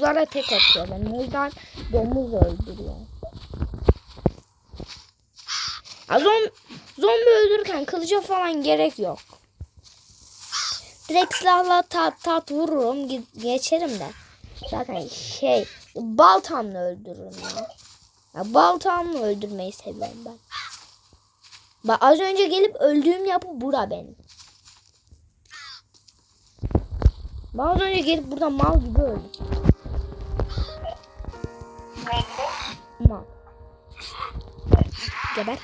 domuzlara tek atıyor benim. O yüzden domuz öldürüyor. Ya zom- zombi öldürürken kılıca falan gerek yok. Direkt silahla tat tat vururum ge- geçerim de. Zaten şey baltamla öldürürüm ya. ya baltamla öldürmeyi seviyorum ben. Bak az önce gelip öldüğüm yapı bura benim. Ben az önce gelip burada mal gibi öldüm. Mal. Geber.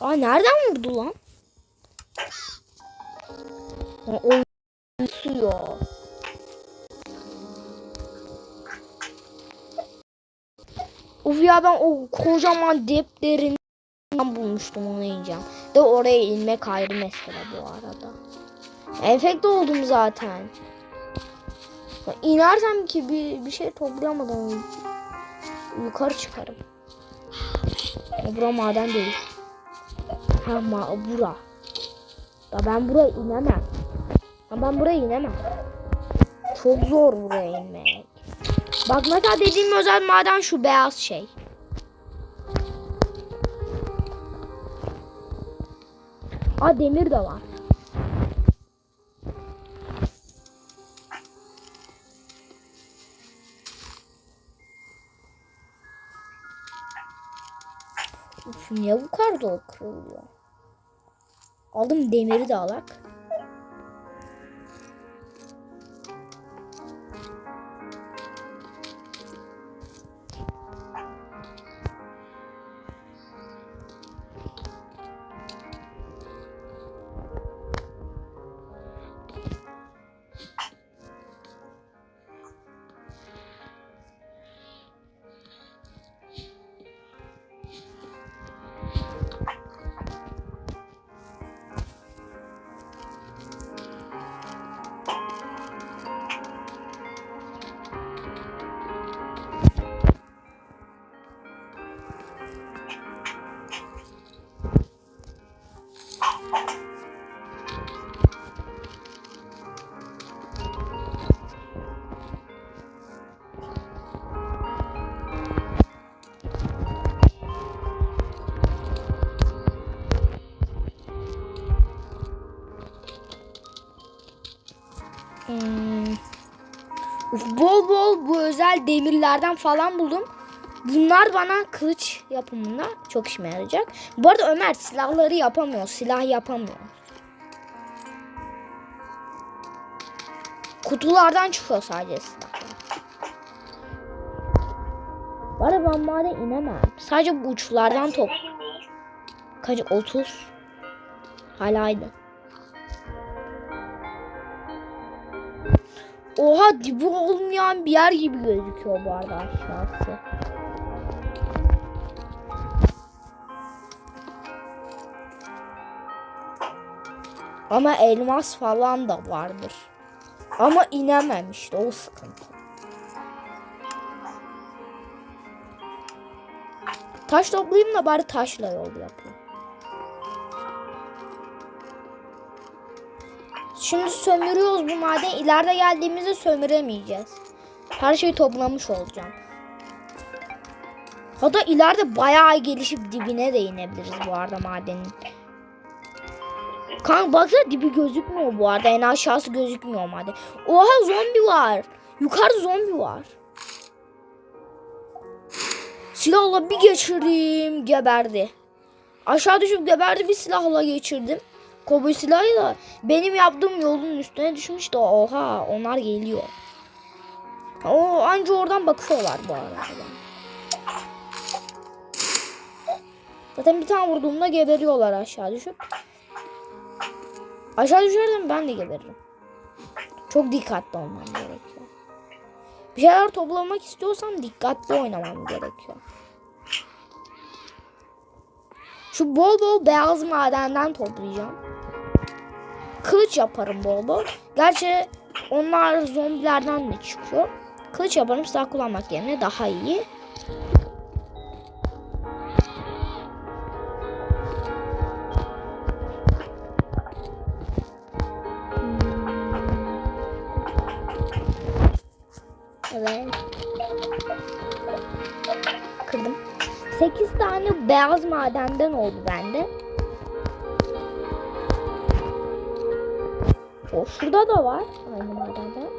Aa nereden vurdu lan? Aa, o suyor. Uf ya ben o kocaman deplerinden bulmuştum onu ineceğim. De oraya inmek ayrı mesele bu arada. Enfekte oldum zaten. İnersem ki bir, bir şey toplayamadan yukarı çıkarım. Ya bura maden değil. Ha ma bura. Ya ben buraya inemem. Ya ben buraya inemem. Çok zor buraya inmek. Bak mesela dediğim özel maden şu beyaz şey. Aa demir de var. Niye bu kadar da kırılıyor? Aldım demiri de alak. Bol bol bu özel demirlerden falan buldum. Bunlar bana kılıç yapımında çok işime yarayacak. Bu arada Ömer silahları yapamıyor. Silah yapamıyor. Kutulardan çıkıyor sadece silahlar. Bu arada ben madem inemem. Sadece bu uçlardan top. Kaç? 30. Hala aynı. Oha dibi olmayan bir yer gibi gözüküyor bu arada aşağısı. Ama elmas falan da vardır. Ama inemem işte o sıkıntı. Taş toplayayım da bari taşla yol yapayım. Şimdi sömürüyoruz bu maden. İleride geldiğimizde sömüremeyeceğiz. Her şeyi toplamış olacağım. Hatta ileride bayağı gelişip dibine de inebiliriz bu arada madenin. Kanka baksana dibi gözükmüyor bu arada. En aşağısı gözükmüyor maden. Oha zombi var. Yukarıda zombi var. Silahla bir geçirdim. Geberdi. Aşağı düşüp geberdi bir silahla geçirdim. Koboy silahı da benim yaptığım yolun üstüne düşmüş de oha onlar geliyor. O anca oradan bakıyorlar bu arada. Zaten bir tane vurduğumda geberiyorlar aşağı düşüp. Aşağı düşersem ben de geberirim. Çok dikkatli olmam gerekiyor. Bir şeyler toplamak istiyorsam dikkatli oynamam gerekiyor. Şu bol bol beyaz madenden toplayacağım. Kılıç yaparım bol bol. Gerçi onlar zombilerden de çıkıyor. Kılıç yaparım silah kullanmak yerine daha iyi. Beyaz madenden oldu bende. O şurada da var aynı madenden.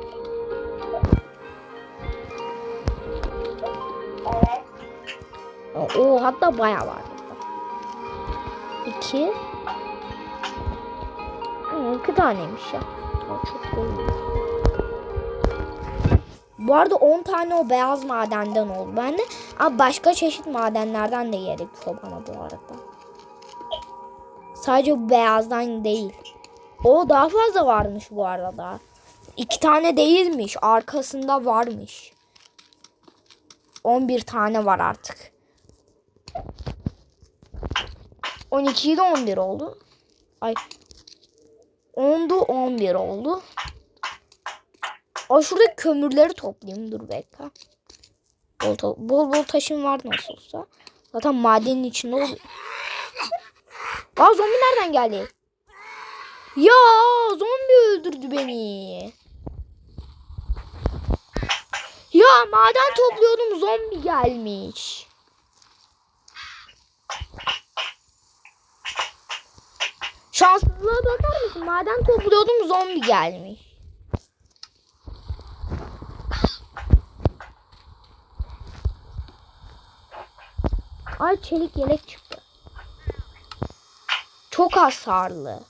Evet. O, hatta bayağı var burada. 2 2 taneymiş ya. Çok değil. Bu arada 10 tane o beyaz madenden oldu bende. Ama başka çeşit madenlerden de gerekiyor bana bu arada. Sadece beyazdan değil. O daha fazla varmış bu arada. İki tane değilmiş. Arkasında varmış. 11 tane var artık. 12'yi de 11 oldu. Ay. 10'du 11 oldu. Ay şurada kömürleri toplayayım. Dur bekle. Bol, bol bol taşım var nasıl olsa. Zaten madenin içinde oluyor. Aa zombi nereden geldi? Ya zombi öldürdü beni. Ya maden topluyordum zombi gelmiş. Şanssızlığa bakar mısın? Maden topluyordum zombi gelmiş. Ay çelik yelek çıktı. Çok hasarlı.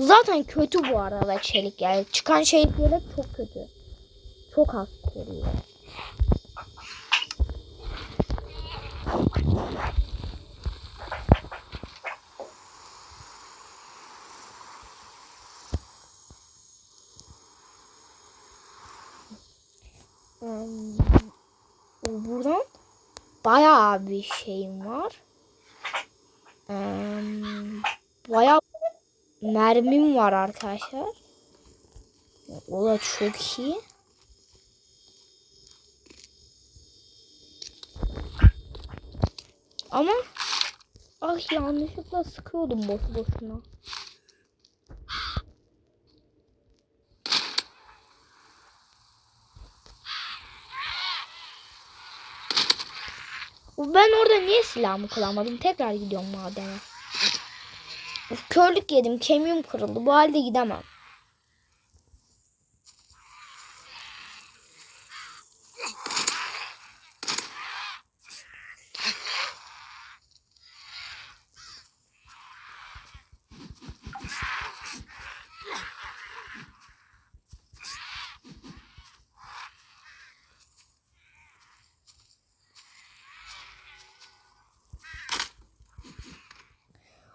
Zaten kötü bu arada çelik yelek. Çıkan çelik yelek çok kötü. Çok az koruyor. Hmm, Buradan bayağı bir şeyim var. Hmm, Bayağı mermim var arkadaşlar. O da çok iyi. Ama ah yanlışlıkla sıkıyordum boş boşuna. Ben orada niye silahımı kullanmadım? Tekrar gidiyorum madene. Körlük yedim. Kemiğim kırıldı. Bu halde gidemem.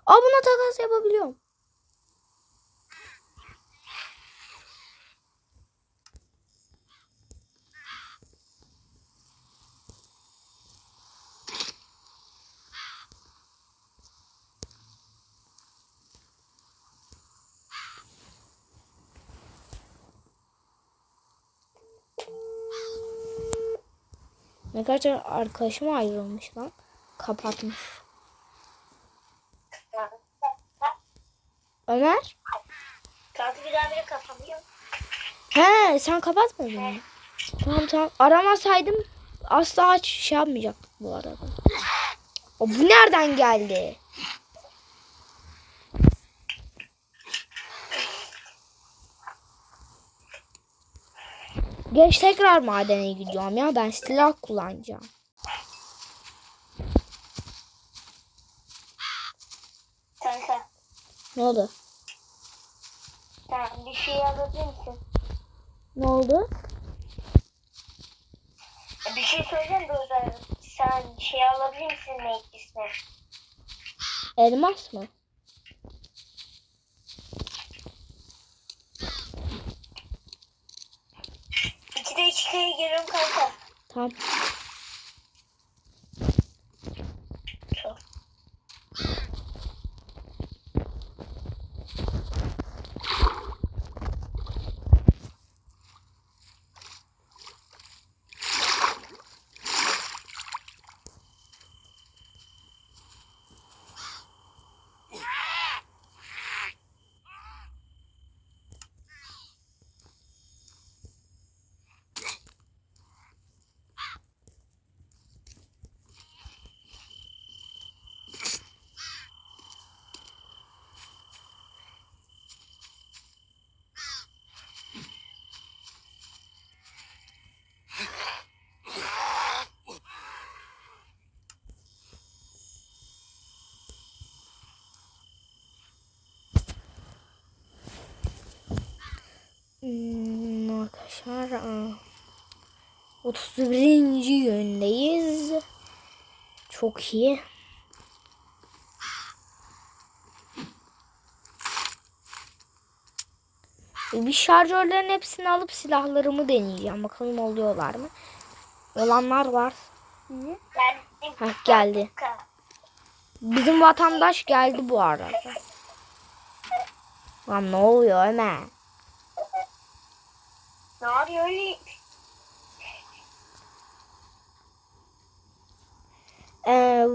Aa buna takas yapabiliyorum. Ne kadar arkadaşım ayrılmış lan. Kapatmış. Ömer? Kartı bir daha bile kapamıyor. He sen kapatmadın mı? Tamam tamam. Aramasaydım asla aç şey yapmayacaktık bu arada. O bu nereden geldi? Geç tekrar madene gidiyorum ya. Ben silah kullanacağım. Kanka. Ne oldu? Sen bir şey alabilir misin? Ne oldu? Bir şey söyleyeceğim de o yüzden sen şey alabilir misin meclisine? Elmas mı? Kere geliyorum kanka. Tamam. 31. gündeyiz. Çok iyi. Bir şarjörlerin hepsini alıp silahlarımı deneyeceğim. Bakalım oluyorlar mı? Olanlar var. Heh, geldi. Bizim vatandaş geldi bu arada. Lan ne oluyor Ömer? Ne yapıyor öyle? Ee,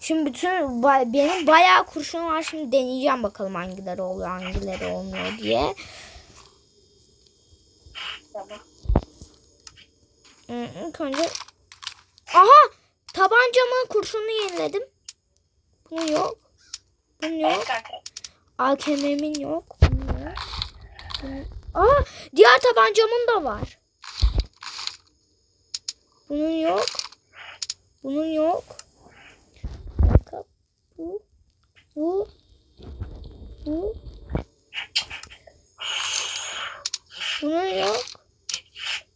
şimdi bütün benim bayağı kurşun var. Şimdi deneyeceğim bakalım hangileri oluyor hangileri olmuyor diye. Tamam. İlk önce Aha! Tabancamın kurşunu yeniledim. Bunun yok. Bunun yok. AKM'min yok. Bunun yok. Bunun- Aa! Diğer tabancamın da var. Bunun yok. Bunun yok. Bu. Bu. Bu. Bunun yok.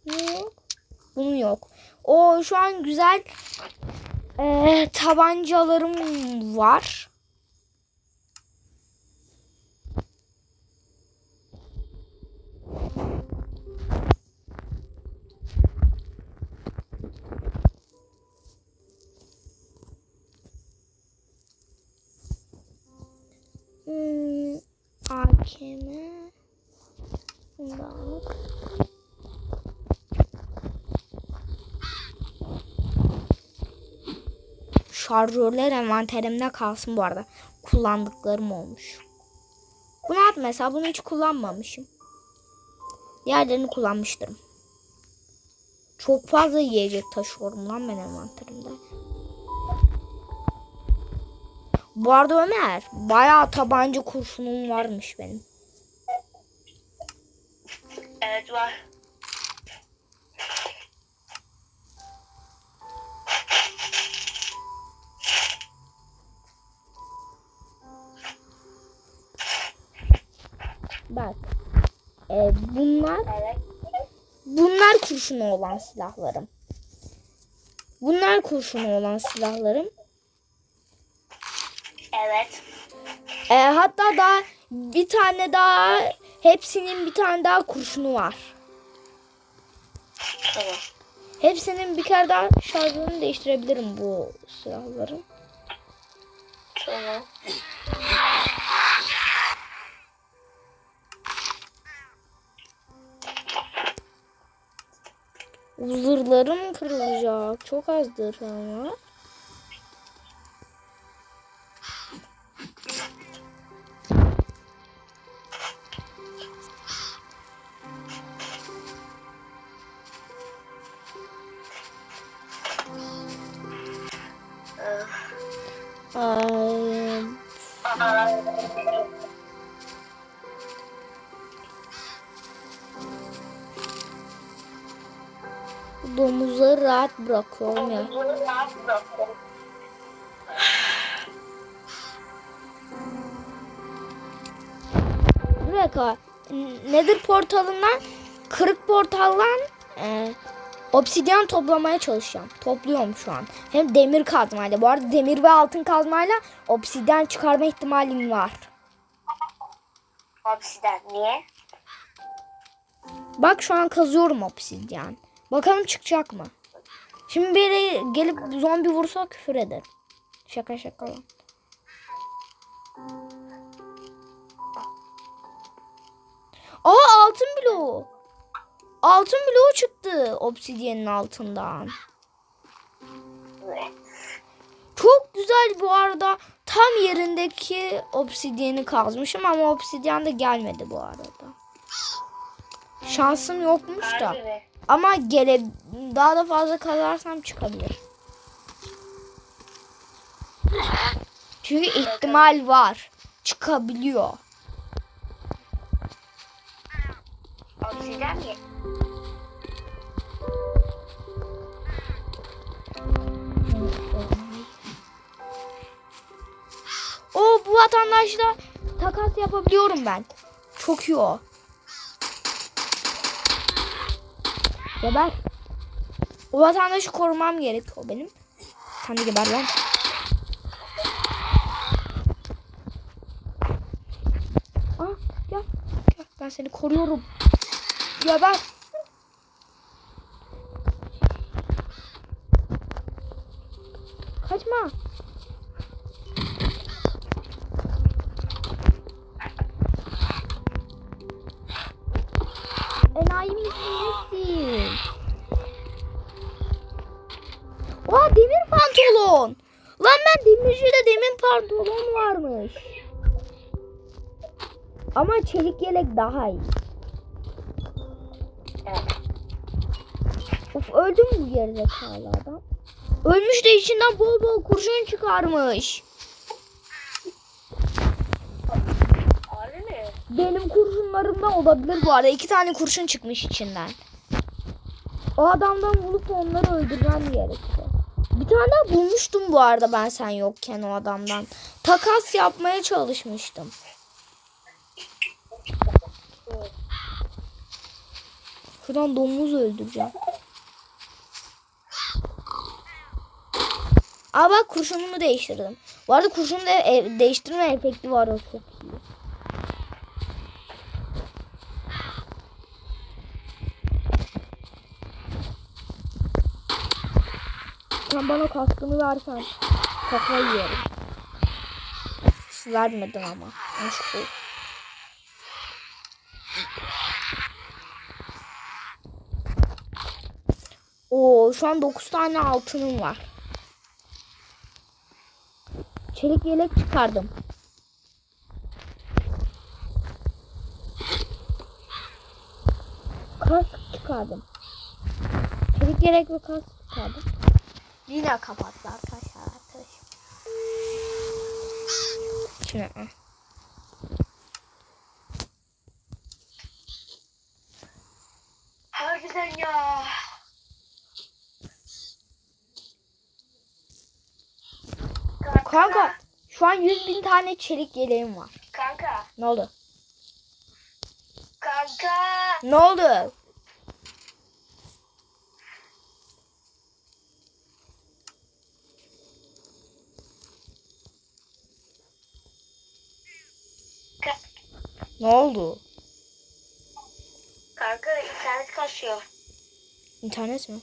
Bunun yok. Bunun yok. O şu an güzel eee, tabancalarım var. Hmm, AKM. Şarjörler envanterimde kalsın bu arada. Kullandıklarım olmuş. Bunu at mesela bunu hiç kullanmamışım. Diğerlerini kullanmıştım. Çok fazla yiyecek taşıyorum lan ben envanterimde. Bu arada Ömer bayağı tabanca kurşunum varmış benim. Evet var. Bak. Ee, bunlar Evet. bunlar kurşunu olan silahlarım. Bunlar kurşunu olan silahlarım. Evet. Ee, hatta daha bir tane daha hepsinin bir tane daha kurşunu var. Tamam. Hepsinin bir kere daha şarjını değiştirebilirim bu silahların. Tamam. Zırhlarım kırılacak. Çok azdır ama. Rahat bırakıyorum ya. Bir dakika. Nedir portalından kırık portaldan e, obsidyen toplamaya çalışacağım. Topluyorum şu an. Hem demir kazmayla. Bu arada demir ve altın kazmayla obsidyen çıkarma ihtimalim var. Hapsiden. Niye? Bak şu an kazıyorum obsidyen. Bakalım çıkacak mı? Şimdi biri gelip zombi vursa küfür eder. Şaka şaka. Aa altın bloğu. Altın bloğu çıktı obsidyenin altından. Çok güzel bu arada. Tam yerindeki obsidyeni kazmışım ama obsidyen de gelmedi bu arada. Şansım yokmuş da. Ama gele daha da fazla kazarsam çıkabilir. Çünkü ihtimal var. Çıkabiliyor. Hapsiden mi? O bu vatandaşla takas yapabiliyorum ben. Çok iyi o. Geber. O vatandaşı korumam gerekiyor benim. Sen de geber lan. Aa, gel. Gel. Ben seni koruyorum. Geber. Kaçma. Enayi misin nesin? Oha demir pantolon. Lan ben demircide demir pantolon varmış. Ama çelik yelek daha iyi. Of öldü mü bu gerizekalı adam? Ölmüş de içinden bol bol kurşun çıkarmış. Benim kurşunlarımdan olabilir bu arada. İki tane kurşun çıkmış içinden. O adamdan bulup onları öldürmem gerekiyor. Bir tane daha bulmuştum bu arada ben sen yokken o adamdan. Takas yapmaya çalışmıştım. Şuradan domuz öldüreceğim. Aa bak kurşunumu değiştirdim. Bu arada kurşunu da e, değiştirme efekti var o Sen bana kaskını versen kafayı yerim. Vermedin ama. Aşk. Oo şu an 9 tane altınım var. Çelik yelek çıkardım. Kask çıkardım. Çelik yelek ve kask çıkardım. Yine kapattı arkadaşlar arkadaşım. Ah. Harbiden ya. Kanka şu an 100 bin tane çelik yeleğim var. Kanka. Ne oldu? Kanka. Ne oldu? Ne oldu? Kanka internet kasıyor. İnternet mi?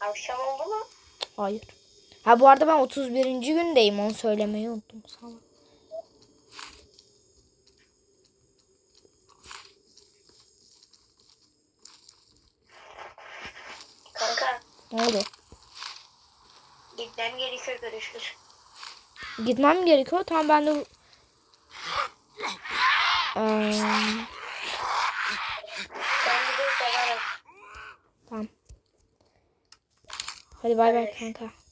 Akşam oldu mu? Hayır. Ha bu arada ben 31. gündeyim onu söylemeyi unuttum sana. Kanka. Ne oldu? Gitmem gerekiyor görüşürüz. Gitmem gerekiyor. Tamam ben de... Eee, Ben de tamam. Hadi bay bay kanka.